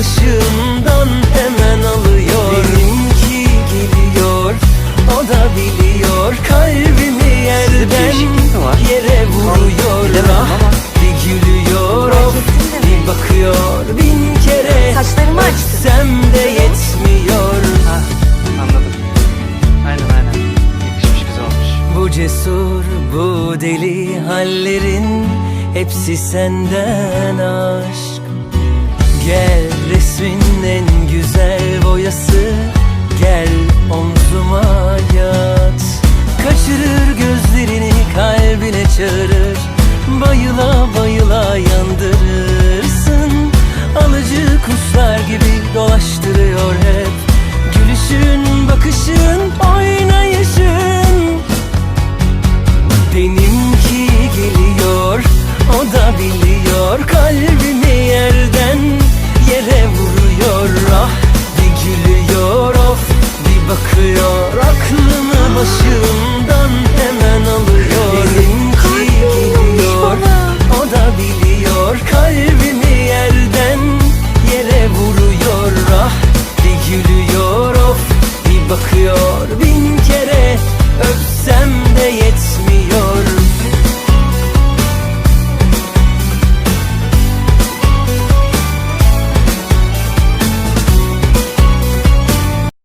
başımdan hemen alıyor. Benimki geliyor, o da biliyor. Kalbimi yerden yere vuruyor. Ah bir gülüyor of bir bakıyor. Bin kere Saçlarımı açtı. öpsem de yetmiyor. Ha anladım. Aynen aynen. Yakışmış güzel olmuş. Bu cesur, bu deli hallerin Hepsi senden aşk Gel resmin en güzel boyası. Gel omzuma yat. Kaçırır gözlerini kalbine çağırır. Bayıla bayıla yandırırsın. Alıcı kuşlar gibi dolaştırıyor hep. Gülüşün, bakışın, bakıyor. Aklını başımdan hemen alıyor. Elimki gidiyor. O da biliyor. Kalbimi yerden yere vuruyor. Ah bir gülüyor. Of Bir bakıyor. Bin kere Öpsem de yeter